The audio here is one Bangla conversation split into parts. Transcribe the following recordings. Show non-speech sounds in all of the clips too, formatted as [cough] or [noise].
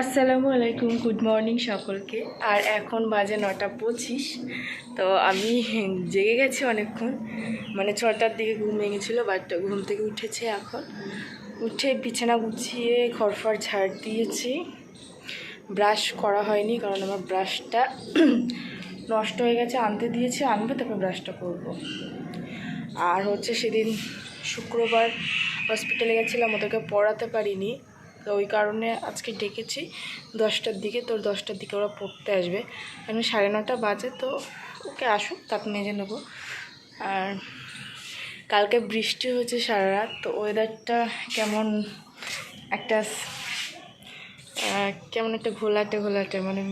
আসসালামু আলাইকুম গুড মর্নিং সকলকে। আর এখন বাজে নটা পঁচিশ, তো আমি জেগে গেছি অনেকক্ষণ। মানে ছটার দিকে ঘুম ভেঙেছিলো বাট ঘুম থেকে উঠেছে এখন। উঠে বিছানা গুছিয়ে খড়ফড় ঝাড় দিয়েছি। ব্রাশ করা হয়নি, কারণ আমার ব্রাশটা [clears throat] নষ্ট হয়ে গেছে, আনতে দিয়েছি, আনব, তারপর ব্রাশটা করব। আর হচ্ছে সেদিন শুক্রবার হসপিটালে গেছিলাম, ওদেরকে পড়াতে পারিনি। তো ওই কারণে আজকে ডেকেছি। দশটার দিকে, তোর দশটার দিকে ওরা পড়তে আসবে। এখন সাড়ে নটা বাজে, তো ওকে আসুক তাকে মেজে নেব। আর কালকে বৃষ্টি হয়েছে সারা রাত, তো ওয়েদারটা কেমন একটা কেমন একটা ঘোলাটে ঘোলাটে মানে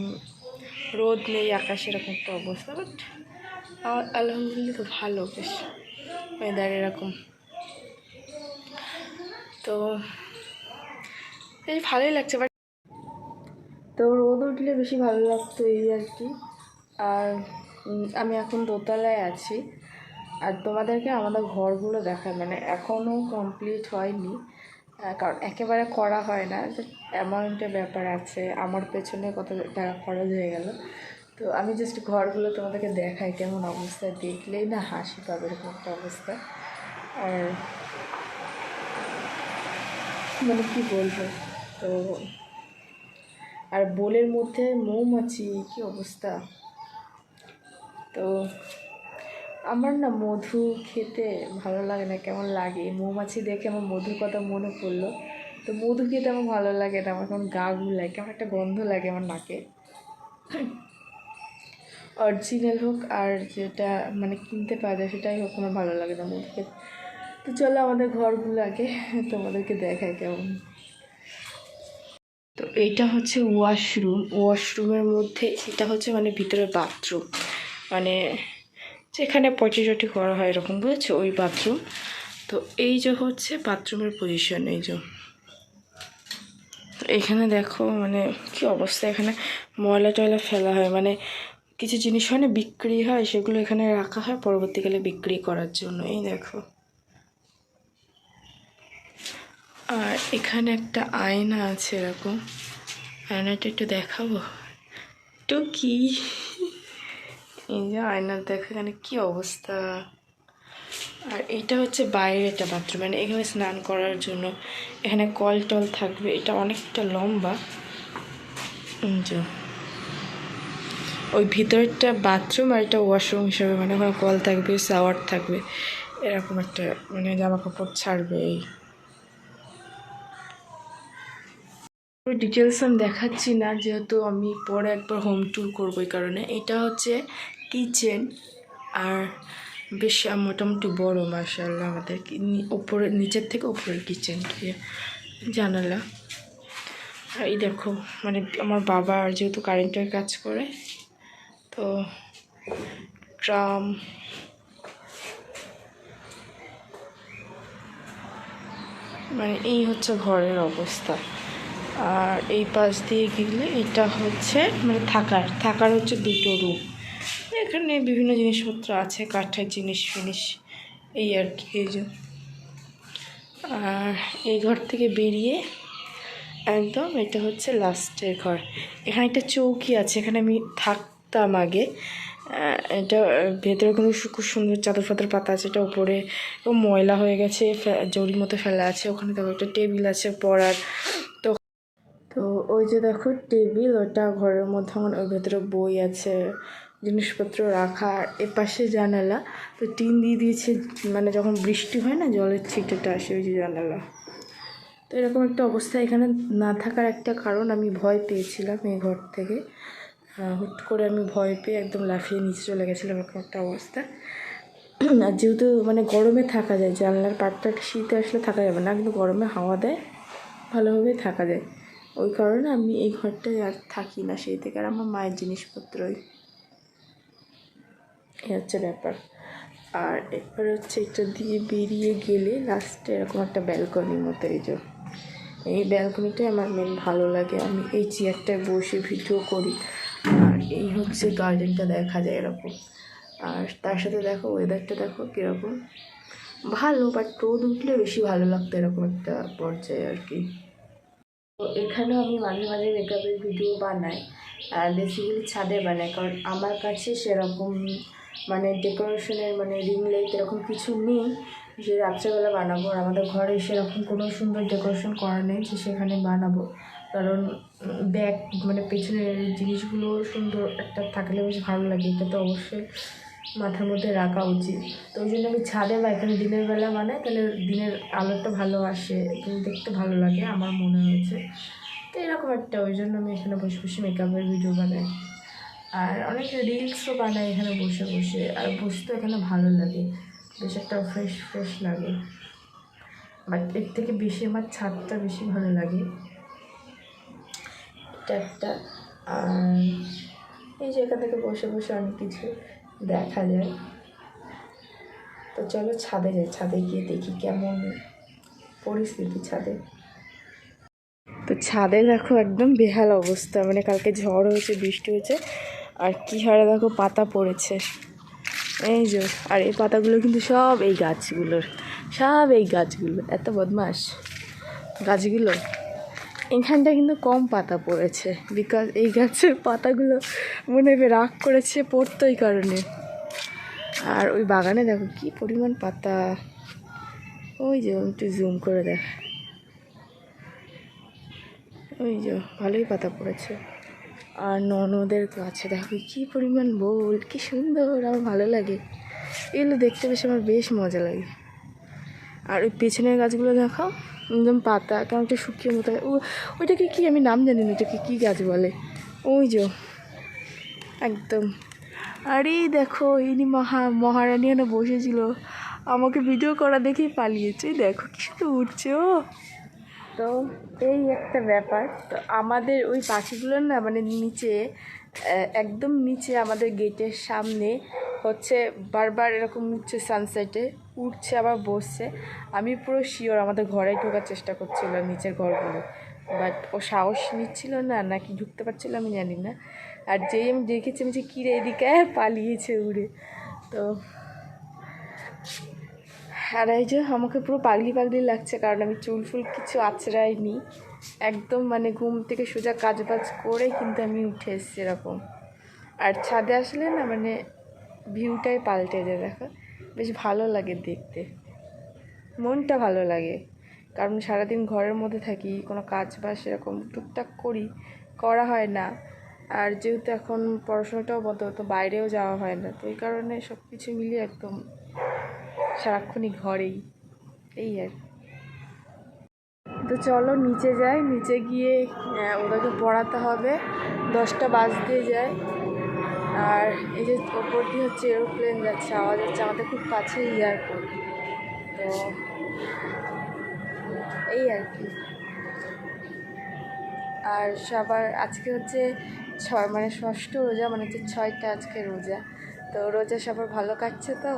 রোদ নেই, আকাশে এরকম একটা অবস্থা বাট আলহামদুলিল্লাহ তো ভালো, বেশ ওয়েদার এরকম। তো বেশ ভালোই লাগছে বাট তো রোদ উঠলে বেশি ভালো লাগতো এই আর কি। আর আমি এখন দোতলায় আছি। আর তোমাদেরকে আমাদের ঘরগুলো দেখায় মানে এখনও কমপ্লিট হয়নি। কারণ একেবারে করা হয় না অ্যামাউন্টের ব্যাপার আছে, আমার পেছনে কত টাকা খরচ হয়ে গেল। তো আমি জাস্ট ঘরগুলো তোমাদেরকে দেখাই, কেমন অবস্থা দেখলেই না হাসি পাবে এরকম একটা অবস্থা। আর মানে কি বলব? তো আর বোলের মধ্যে মৌমাছি, কি অবস্থা? তো আমার না মধু খেতে ভালো লাগে না, কেমন লাগে? মৌমাছি দেখে আমার মধুর কথা মনে পড়ল। তো মধু খেতে আমার ভালো লাগে না, আমার কেমন গা গুলায়, কেমন একটা গন্ধ লাগে আমার নাকে। অরিজিনাল হোক আর যেটা মানে কিনতে পাওয়া যায়, সেটাই হোক, আমার ভালো লাগে না মধু খেতে। তো চলো আমাদের ঘরগুলো আগে তোমাদেরকে দেখায় কেমন। তো এইটা হচ্ছে ওয়াশরুম। ওয়াশরুমের মধ্যে এটা হচ্ছে মানে ভিতরে বাথরুম। মানে যেখানে পটি টটি করা হয় এরকম, বুঝেছ? ওই বাথরুম। তো এই যে হচ্ছে বাথরুমের পজিশন এই যে। এখানে দেখো মানে কি অবস্থা, এখানে ময়লা টয়লা ফেলা হয়। মানে কিছু জিনিস হয় না, বিক্রি হয়, সেগুলো এখানে রাখা হয়, পরবর্তীকালে বিক্রি করার জন্য। এই দেখো। আর এখানে একটা আয়না আছে এরকম আয়নাটা একটু দেখাবো? তো কি? এই যে আয়না, দেখো এখানে কী অবস্থা। আর এটা হচ্ছে বাইরে একটা বাথরুম মানে এখানে স্নান করার জন্য। এখানে কল টল থাকবে, এটা অনেকটা লম্বা। ওই ভিতরটা বাথরুম আর এটা ওয়াশরুম হিসাবে মানে ওখানে কল থাকবে শাওয়ার থাকবে। এরকম একটা মানে জামা কাপড় ছাড়বে এই। ডিটেলস আমি দেখাচ্ছি না, যেহেতু আমি পরে একবার হোম ট্যুর করব এই কারণে। এটা হচ্ছে কিচেন আর বেশ মোটামুটি বড় মার্শাল্লাহ আমাদের ওপরে, নিচের থেকে ওপরের কিচেন জানালা। আর এই দেখো মানে আমার বাবা আর যেহেতু কারেন্টের কাজ করে, তো ট্রাম মানে এই হচ্ছে ঘরের অবস্থা। আর এই পাশ দিয়ে গেলে এটা হচ্ছে মানে থাকার থাকার হচ্ছে দুটো রুম এখানে বিভিন্ন জিনিসপত্র আছে, কাঠের জিনিস ফিনিস এই আর কি, এই যে। আর এই ঘর থেকে বেরিয়ে একদম এটা হচ্ছে লাস্টের ঘর। এখানে একটা চৌকি আছে, এখানে আমি থাকতাম আগে। এটা ভেতরে কোনো খুব সুন্দর চাদর ফাদর পাতা আছে, এটা উপরে ময়লা হয়ে গেছে জরির মতো ফেলা আছে। ওখানে দেখো একটা টেবিল আছে, পড়ার ওই যে দেখো টেবিল, ওটা ঘরের মধ্যে আমার ওর ভেতরে বই আছে, জিনিসপত্র রাখা, আর এপাশে জানালা। তো টিন দিয়ে দিয়েছে মানে যখন বৃষ্টি হয় না, জলের ছিটেটা আসে ওই যে জানালা। তো এরকম একটা অবস্থা, এখানে না থাকার একটা কারণ আমি ভয় পেয়েছিলাম এই ঘর থেকে। হুট করে আমি ভয় পেয়ে একদম লাফিয়ে নিচে চলে গেছিলাম, এরকম একটা অবস্থা। [clears throat] আর যেহেতু মানে গরমে থাকা যায়, জানলার পাটটা শীতে আসলে থাকা যাবে না, কিন্তু গরমে হাওয়া দেয় ভালোভাবে থাকা যায়। ওই কারণে আমি এই ঘরটায় আর থাকি না, সেই থেকে আর আমার মায়ের জিনিসপত্রই। এই হচ্ছে ব্যাপার। আর এরপর হচ্ছে এটা দিয়ে বেরিয়ে গেলে লাস্টে এরকম একটা ব্যালকনির মতো এই যে। এই ব্যালকনিটাই আমার মেন ভালো লাগে। আমি এই চেয়ারটায় বসে ভিডিও করি। আর এই হচ্ছে গার্ডেনটা দেখা যায় এরকম। আর তার সাথে দেখো ওয়েদারটা দেখো কীরকম। ভালো বাট রোদ উঠলে বেশি ভালো লাগতো এরকম একটা পর্যায়ে আর কি। তো এখানেও আমি মাঝে মাঝে মেকআপের ভিডিও বানাই বেসিক্যালি ছাদে বানাই, কারণ আমার কাছে সেরকম মানে ডেকোরেশনের মানে রিং লাইট এরকম কিছু নেই যে রাত্রেবেলা বানাবো। আর আমাদের ঘরে সেরকম কোনো সুন্দর ডেকোরেশন করা নেই যে সেখানে বানাবো। কারণ ব্যাগ মানে পেছনের জিনিসগুলো সুন্দর একটা থাকলে বেশ ভালো লাগে, এটা তো অবশ্যই। মাথার মধ্যে রাখা উচিত। তো ওই জন্য আমি ছাদে বা এখানে দিনের বেলা বানাই, তাহলে দিনের আলোটা ভালো আসে দেখতে ভালো লাগে, আমার মনে হয়েছে। তো এরকম একটা, ওই জন্য আমি এখানে বসে বসে মেকআপের ভিডিও বানাই। আর অনেক রিলসও বানাই এখানে বসে বসে, আর বসতে এখানে ভালো লাগে, বেশ একটা ফ্রেশ ফ্রেশ লাগে। বাট এর থেকে বেশি আমার ছাদটা বেশি ভালো লাগে। এটা একটা, আর এই এখান থেকে বসে বসে অনেক কিছু দেখা যায়। তো চলো ছাদে যাই, ছাদে গিয়ে দেখি কেমন পরিস্থিতি ছাদে। তো ছাদে দেখো একদম বেহাল অবস্থা মানে কালকে ঝড় হয়েছে, বৃষ্টি হয়েছে, আর কী হারে দেখো পাতা পড়েছে। এই যে, আর এই পাতাগুলো কিন্তু সব এই গাছগুলোর, সব এই গাছগুলো, এত বদমাস গাছগুলো? এখানটা কিন্তু কম পাতা পড়েছে বিকজ এই গাছের পাতাগুলো মনে হবে রাগ করেছে পড়তো এই কারণে। আর ওই বাগানে দেখো কি পরিমাণ পাতা। ওই যে একটু জুম করে দেখ। ওই যে ভালোই পাতা পড়েছে। আর ননদের গাছে দেখো কি পরিমাণ বোল, কি সুন্দর, আমার ভালো লাগে। এগুলো দেখতে বেশ, আমার বেশ মজা লাগে। আর ওই পেছনের গাছগুলো দেখো একদম পাতা কেমন একটা শুকিয়ে মতো ও, ওইটাকে কি আমি নাম জানি না, ওইটাকে কী গাছ বলে? ওই যে, একদম। আরে দেখো, ইনি মহা, মহারানী এনে বসেছিল। আমাকে ভিডিও করা দেখেই পালিয়েছে। দেখো কি শুধু উঠছে, ও। তো এই একটা ব্যাপার। তো আমাদের ওই পাখিগুলো না মানে নিচে একদম নিচে আমাদের গেটের সামনে হচ্ছে বারবার এরকম উঠছে সানসেটে উঠছে, আবার বসছে। আমি পুরো শিওর আমাদের ঘরে ঢোকার চেষ্টা করছিল নিচের ঘরগুলো। বাট ও সাহস নিচ্ছিল না, নাকি ঢুকতে পারছিল আমি জানি না। আর যেই আমি দেখেছি, আমি যে কিরে এদিকে পালিয়েছে উড়ে। তো আর এই যে আমাকে পুরো পাগলি পাগলি লাগছে, কারণ আমি চুল ফুল কিছু আছড়াইনি। একদম মানে ঘুম থেকে সোজা কাজ বাজ করে কিন্তু আমি উঠে এসেছি এরকম। আর ছাদে আসলে না মানে ভিউটাই পাল্টে যায় দেখো। বেশ ভালো লাগে দেখতে। মনটা ভালো লাগে। কারণ সারাদিন ঘরের মধ্যে থাকি কোনো কাজ বাজ সেরকম টুকটাক করি করা হয় না। আর যেহেতু এখন পড়াশোনাটাও বন্ধ তো বাইরেও যাওয়া হয় না। তো এই কারণে সব কিছু মিলিয়ে একদম সারাক্ষণই ঘরেই। এই আর। তো চলো নিচে যাই। নিচে গিয়ে আহ, ওদেরকে পড়াতে হবে। দশটা বাজতে যায়। আর এই যে ওপর দিয়ে হচ্ছে এরোপ্লেন যাচ্ছে, আওয়াজ হচ্ছে আমাদের খুব কাছে এয়ারপোর্ট তো এই আর কি। আর সবার আজকে হচ্ছে ছয় মানে ষষ্ঠ রোজা মানে হচ্ছে ছয়টা আজকে রোজা। তো রোজা সবার ভালো কাটছে তো?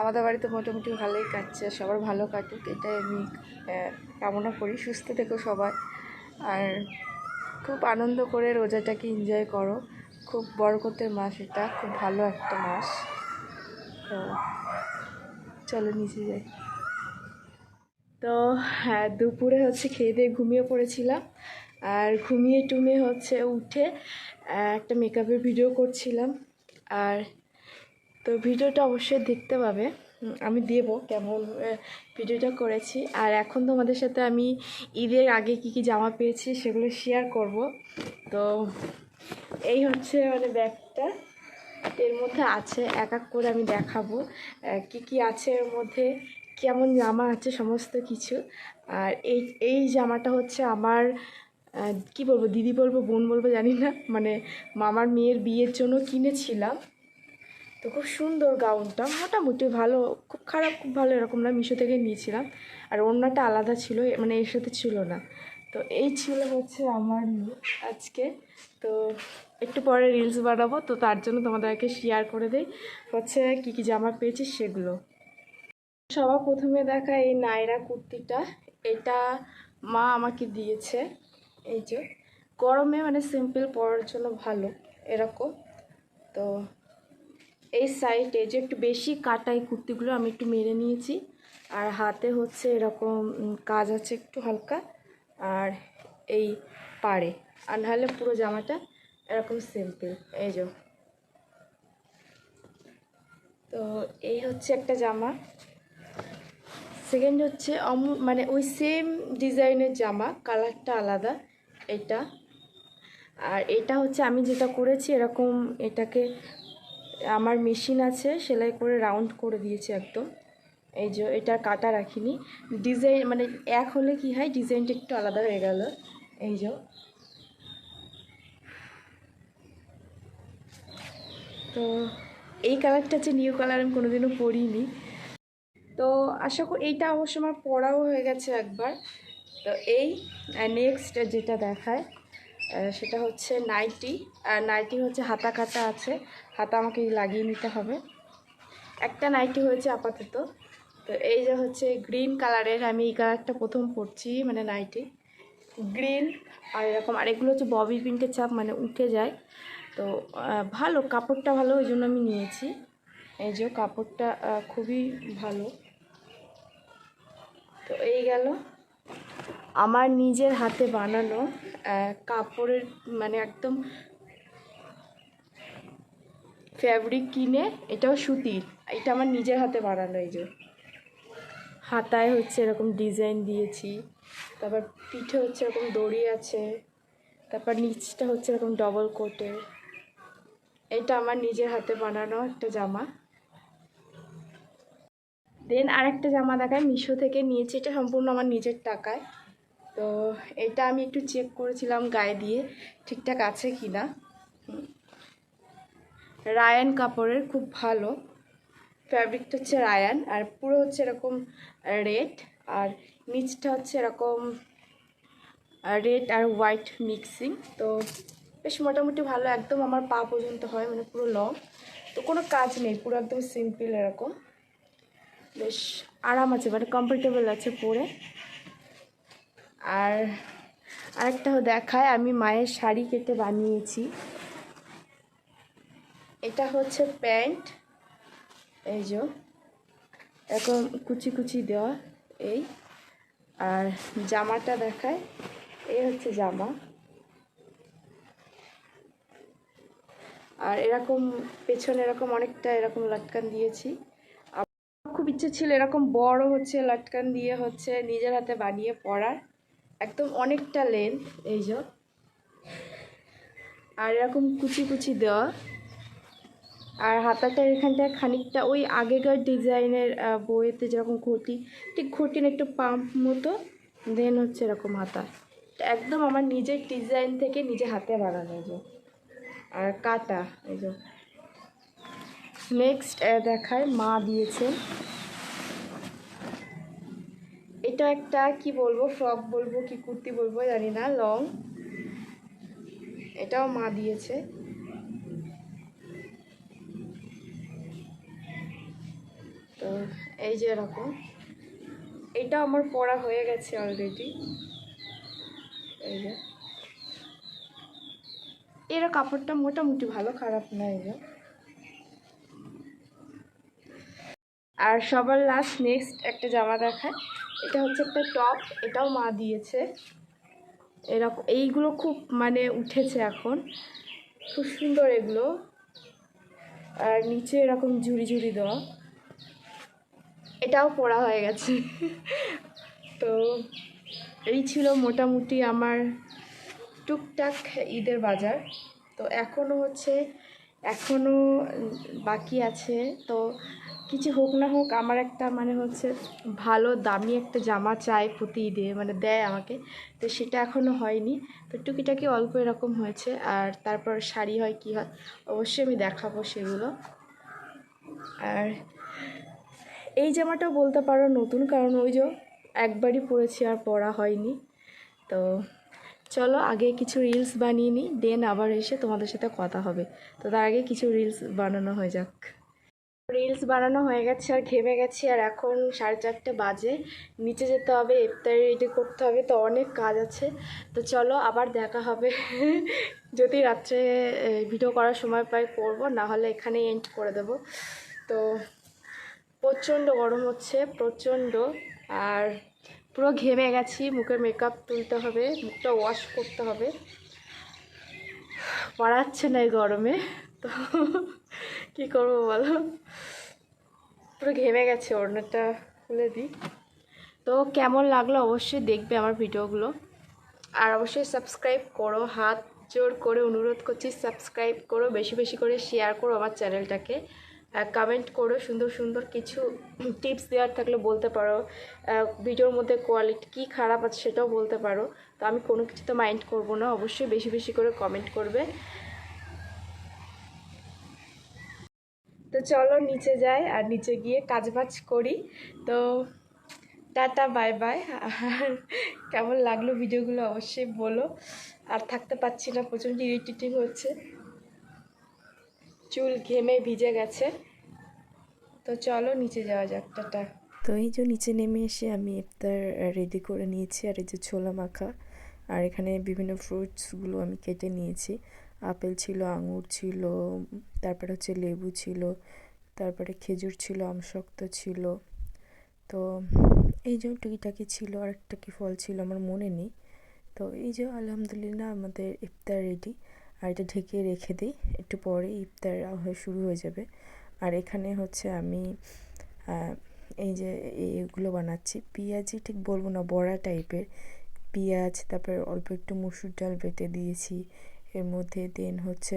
আমাদের বাড়িতে মোটামুটি ভালোই কাটছে, সবার ভালো কাটুক, এটাই আমি কামনা করি। সুস্থ থেকো সবাই। আর খুব আনন্দ করে রোজাটাকে এনজয় করো। খুব বরকতের মাস এটা খুব ভালো একটা মাস তো চলো নিচে যাই। তো হ্যাঁ দুপুরে হচ্ছে খেয়ে দিয়ে ঘুমিয়ে পড়েছিলাম। আর ঘুমিয়ে টুমিয়ে হচ্ছে উঠে একটা মেকআপের ভিডিও করছিলাম। আর তো ভিডিওটা অবশ্যই দেখতে পাবে। আমি দেব কেমন ভিডিওটা করেছি। আর এখন তোমাদের সাথে আমি ঈদের আগে কি কি জামা পেয়েছি সেগুলো শেয়ার করব। তো এই হচ্ছে মানে ব্যাগটা। এর মধ্যে আছে, এক এক করে আমি দেখাবো কি কি আছে এর মধ্যে, কেমন জামা আছে, সমস্ত কিছু। আর এই এই জামাটা হচ্ছে আমার কি বলব, দিদি বলব, বোন বলব, জানি না মানে মামার মেয়ের বিয়ের জন্য কিনেছিলাম। তো খুব সুন্দর গাউনটা, মোটামুটি ভালো, খুব খারাপ, খুব ভালো এরকম না, মিশো থেকে নিয়েছিলাম। আর অন্যটা আলাদা ছিল মানে এর সাথে ছিল না। তো এই ছিল হচ্ছে আমার আজকে। তো একটু পরে রিলস বানাবো, তো তার জন্য তোমাদেরকে শেয়ার করে দেই। হচ্ছে কী কী জামা পেয়েছি সেগুলো। সবার প্রথমে দেখা এই নায়রা কুর্তিটা। এটা মা আমাকে দিয়েছে। এই যে, গরমে মানে সিম্পল পরার জন্য ভালো, এরকম। তো এই সাইডে যে একটু বেশি কাটা এই কুর্তিগুলো আমি একটু মেরে নিয়েছি। আর হাতে হচ্ছে এরকম কাজ আছে একটু হালকা। আর এই পাড়ে। আর নাহলে পুরো জামাটা এরকম সিম্পল এই যে। তো এই হচ্ছে একটা জামা। সেকেন্ড হচ্ছে অম মানে ওই সেম ডিজাইনের জামা কালারটা আলাদা, এটা। আর এটা হচ্ছে আমি যেটা করেছি, এরকম এটাকে আমার মেশিন আছে, সেলাই করে রাউন্ড করে দিয়েছি একদম। এই যে এটা কাটা রাখিনি। ডিজাইন মানে এক হলে কি হয়, ডিজাইনটা একটু আলাদা হয়ে গেল। এই যে। তো এই কালারটা হচ্ছে নিউ কালার আমি কোনোদিনও পরিনি। তো আশা করি এইটা অবশ্য আমার পড়াও হয়ে গেছে একবার। তো এই নেক্সট যেটা দেখায় সেটা হচ্ছে নাইটি। আর নাইটি হচ্ছে হাতা কাটা আছে। হাতা আমাকে লাগিয়ে নিতে হবে। একটা নাইটি হয়েছে আপাতত। তো এই যে হচ্ছে গ্রিন কালারের আমি এই কালারটা প্রথম পরছি মানে নাইটি গ্রিন আর এরকম আর এগুলো হচ্ছে ববি প্রিন্টের চাপ মানে উঠে যায়। তো ভালো, কাপড়টা ভালো, ওই জন্য আমি নিয়েছি। এই যে কাপড়টা খুবই ভালো। তো এই গেল। আমার নিজের হাতে বানানো কাপড়ের মানে একদম ফ্যাব্রিক কিনে, এটাও সুতির। এটা আমার নিজের হাতে বানানো এই যে। হাতায় হচ্ছে এরকম ডিজাইন দিয়েছি। তারপর পিঠে হচ্ছে এরকম দড়ি আছে। তারপর নিচটা হচ্ছে এরকম ডবল কোটের এটা আমার নিজের হাতে বানানো একটা জামা। দেন আরেকটা জামা দেখায়, মিশো থেকে নিয়েছি। এটা সম্পূর্ণ আমার নিজের টাকায়। তো এটা আমি একটু চেক করেছিলাম গায়ে দিয়ে, ঠিকঠাক আছে কি না রায়ান কাপড়ের, খুব ভালো। ফ্যাব্রিকটা হচ্ছে রায়ান আর পুরো হচ্ছে এরকম রেড আর নিচটা হচ্ছে এরকম রেড আর হোয়াইট মিক্সিং তো বেশ মোটামুটি ভালো, একদম আমার পা পর্যন্ত হয় মানে পুরো লং তো কোনো কাজ নেই, পুরো একদম সিম্পল এরকম। বেশ আরাম আছে মানে কমফোর্টেবল আছে পরে। আর আরেকটা দেখায়, আমি মায়ের শাড়ি কেটে বানিয়েছি। এটা হচ্ছে প্যান্ট। এই যে। এরকম কুচি কুচি দেওয়া এই। আর জামাটা দেখায় এই হচ্ছে জামা। আর এরকম পেছনে এরকম অনেকটা এরকম লাটকান দিয়েছি। খুব ইচ্ছে ছিল এরকম বড় হচ্ছে, লাটকান দিয়ে হচ্ছে নিজের হাতে বানিয়ে পরার। একদম অনেকটা লেন্থ এই যে। আর এরকম কুচি কুচি দেওয়া। আর হাতাটা এখানটায় খানিকটা ওই আগেকার ডিজাইনের বইয়েতে যেরকম ঘটি, ঠিক ঘটির একটু পাম্প মতো দেন হচ্ছে এরকম হাতা। একদম আমার নিজের ডিজাইন থেকে নিজে হাতে বানানো যে। আর কাটা, এই যে। নেক্সট দেখায়, মা দিয়েছে। এটা একটা, কি বলব ফ্রক বলব, কি কুর্তি বলব, জানি না লং এটাও মা দিয়েছে। তো এই যে এরকম। এটা আমার পড়া হয়ে গেছে অলরেডি এই যে। এর কাপড়টা মোটামুটি ভালো, খারাপ না এই যে আর সবার লাস্ট নেক্সট একটা জামা দেখায়। এটা হচ্ছে একটা টপ এটাও মা দিয়েছে। এরকম এইগুলো খুব মানে উঠেছে এখন। খুব সুন্দর এগুলো। আর নিচে এরকম ঝুড়ি ঝুড়ি দেওয়া। এটাও পড়া হয়ে গেছে। তো এই ছিল মোটামুটি আমার টুকটাক ঈদের বাজার। তো এখনও হচ্ছে এখনও বাকি আছে। তো কিছু হোক না হোক, আমার একটা মানে হচ্ছে ভালো, দামি একটা জামা চাই প্রতি ঈদে মানে দেয় আমাকে। তো সেটা এখনও হয়নি। তো টুকিটাকি অল্প এরকম হয়েছে। আর তারপর শাড়ি হয় কি হয়, অবশ্যই আমি দেখাবো সেগুলো। আর এই জামাটাও বলতে পারো নতুন, কারণ ওই যে একবারই পরেছি আর পরা হয়নি। তো চলো আগে কিছু রিলস বানিয়ে নিই দেন আবার এসে তোমাদের সাথে কথা হবে। তো তার আগে কিছু রিলস বানানো হয়ে যাক। রিলস বানানো হয়ে গেছে আর ঘেমে গেছি, আর এখন সাড়ে চারটে বাজে। নিচে যেতে হবে, ইফতারি রেডি করতে হবে, তো অনেক কাজ আছে। তো চলো আবার দেখা হবে। যদি রাত্রে ভিডিও করার সময় পাই করব, না হলে এখানেই এন্ড করে দেবো। তো প্রচণ্ড গরম হচ্ছে, প্রচণ্ড। আর পুরো ঘেমে গেছি মুখের মেকআপ তুলতে হবে, মুখটা ওয়াশ করতে হবে। পারাচ্ছে না এই গরমে, তো [laughs] কী করব বলো? পুরো ঘেমে গেছে, ওড়নাটা খুলে দিই। তো কেমন লাগল অবশ্যই দেখবে আমার ভিডিওগুলো। আর অবশ্যই সাবস্ক্রাইব করো, হাত জোর করে অনুরোধ করছি সাবস্ক্রাইব করো, বেশি বেশি করে শেয়ার করো আমার চ্যানেলটাকে কমেন্ট করো, সুন্দর সুন্দর কিছু টিপস দেওয়ার থাকলে বলতে পারো। ভিডিওর মধ্যে কোয়ালিটি কী খারাপ আছে সেটাও বলতে পারো। তো আমি কোনো কিছু তো মাইন্ড করব না, অবশ্যই বেশি বেশি করে কমেন্ট করবে। তো চলো নিচে যাই আর নিচে গিয়ে কাজ বাজ করি। তো টাটা বাই বাই আর কেমন লাগল ভিডিওগুলো অবশ্যই বলো। আর থাকতে পারছি না, প্রচণ্ড ইরিটেটিং হচ্ছে। চুল ঘেমে ভিজে গেছে। তো চলো নিচে যাওয়া যাক, টাটা। তো এই যে নিচে নেমে এসে আমি ইফতার রেডি করে নিয়েছি, আর এই যে ছোলা মাখা। আর এখানে বিভিন্ন ফ্রুটসগুলো আমি কেটে নিয়েছি। আপেল ছিল, আঙুর ছিল, তারপরে হচ্ছে লেবু ছিল, তারপরে খেজুর ছিল, আমশক্ত ছিল। তো এই যে টুকিটাকি ছিল আর একটা কি ফল ছিল, আমার মনে নেই। তো এই যে আলহামদুলিল্লাহ আমাদের ইফতার রেডি আর এটা ঢেকে রেখে দিই। একটু পরে ইফতার শুরু হয়ে যাবে। আর এখানে হচ্ছে আমি এই যে এগুলো বানাচ্ছি। পেঁয়াজি ঠিক বলব না, বড়া টাইপের। পেঁয়াজ, তারপর অল্প একটু মসুর ডাল বেটে দিয়েছি। এর মধ্যে দেন হচ্ছে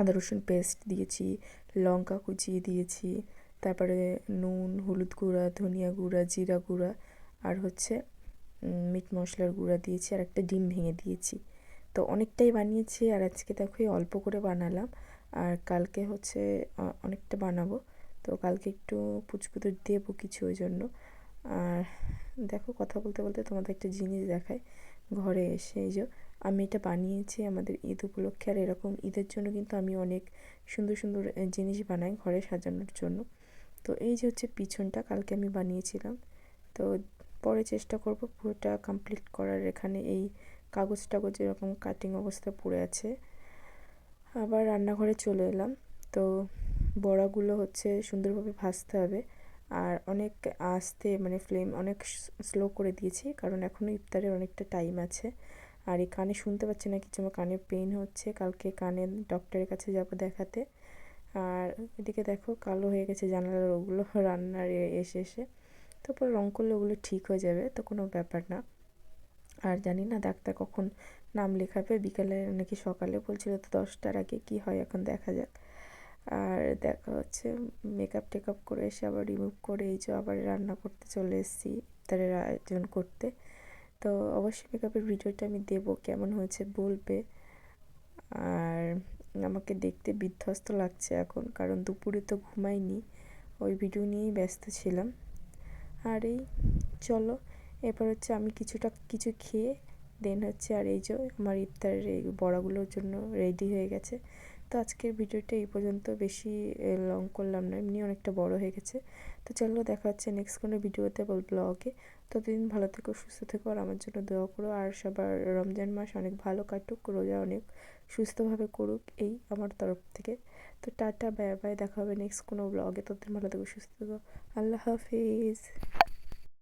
আদা রসুন পেস্ট দিয়েছি, লঙ্কা কুচিয়ে দিয়েছি, তারপরে নুন, হলুদ গুঁড়া, ধনিয়া গুঁড়া, জিরা গুঁড়া, আর হচ্ছে মিট মশলার গুঁড়া দিয়েছি, আর একটা ডিম ভেঙে দিয়েছি। তো অনেকটাই বানিয়েছি আর আজকে দেখো অল্প করে বানালাম। আর কালকে হচ্ছে অনেকটা বানাবো। তো কালকে একটু পুচকুতো দেবো কিছু ওই জন্য। আর দেখো কথা বলতে বলতে তোমাদের একটা জিনিস দেখায় ঘরে এসে এই যে আমি এটা বানিয়েছি আমাদের ঈদ উপলক্ষে। আর এরকম ঈদের জন্য কিন্তু আমি অনেক সুন্দর সুন্দর জিনিস বানাই ঘরে সাজানোর জন্য। তো এই যে হচ্ছে পিছনটা কালকে আমি বানিয়েছিলাম। তো পরে চেষ্টা করব পুরোটা কমপ্লিট করার। এখানে এই কাগজ টাগজ এরকম কাটিং অবস্থায় পড়ে আছে। আবার রান্নাঘরে চলে এলাম। তো বড়াগুলো হচ্ছে সুন্দরভাবে ভাজতে হবে। আর অনেক আস্তে মানে ফ্লেম অনেক স্লো করে দিয়েছি, কারণ এখনও ইফতারের অনেকটা টাইম আছে। আর এই কানে শুনতে পাচ্ছি না, কিছু আমার কানে পেন হচ্ছে। কালকে কানে ডক্টরের কাছে যাব দেখাতে। আর এদিকে দেখো, কালো হয়ে গেছে জানালার ওগুলো, রান্নার এসে এসে। তারপর রং করলে ওগুলো ঠিক হয়ে যাবে, তো কোনো ব্যাপার না। আর জানি না ডাক্তার কখন নাম লেখাবে, বিকালে নাকি সকালে বলছিল তো দশটার আগে কি হয় এখন দেখা যাক। আর দেখা হচ্ছে মেকআপ টেকআপ করে এসে আবার রিমুভ করে এই যে আবার রান্না করতে চলে এসেছি, ইফতারের আয়োজন করতে। তো অবশ্যই মেকআপের ভিডিওটা আমি দেবো, কেমন হয়েছে বলবে। আর আমাকে দেখতে বিধ্বস্ত লাগছে এখন, কারণ দুপুরে তো ঘুমাইনি, ওই ভিডিও নিয়েই ব্যস্ত ছিলাম। আর এই, চলো এরপর হচ্ছে আমি কিছুটা কিছু খেয়ে দেন হচ্ছে আর এই যে আমার ইফতারের এই বড়াগুলোর জন্য রেডি হয়ে গেছে। তো আজকের ভিডিওটা এই পর্যন্ত। বেশি লং করলাম না, এমনি অনেকটা বড় হয়ে গেছে। তো চলো দেখা হচ্ছে নেক্সট কোনো ভিডিওতে বা ব্লগে ততদিন ভালো থেকো, সুস্থ থেকো আর আমার জন্য দোয়া করো। আর সবার রমজান মাস অনেক ভালো কাটুক, রোজা অনেক সুস্থভাবে করুক, এই আমার তরফ থেকে। তো টাটা বাই বাই দেখা হবে নেক্সট কোনো ব্লগে ততদিন ভালো থেকো, সুস্থ থেকো। আল্লাহ হাফিজ।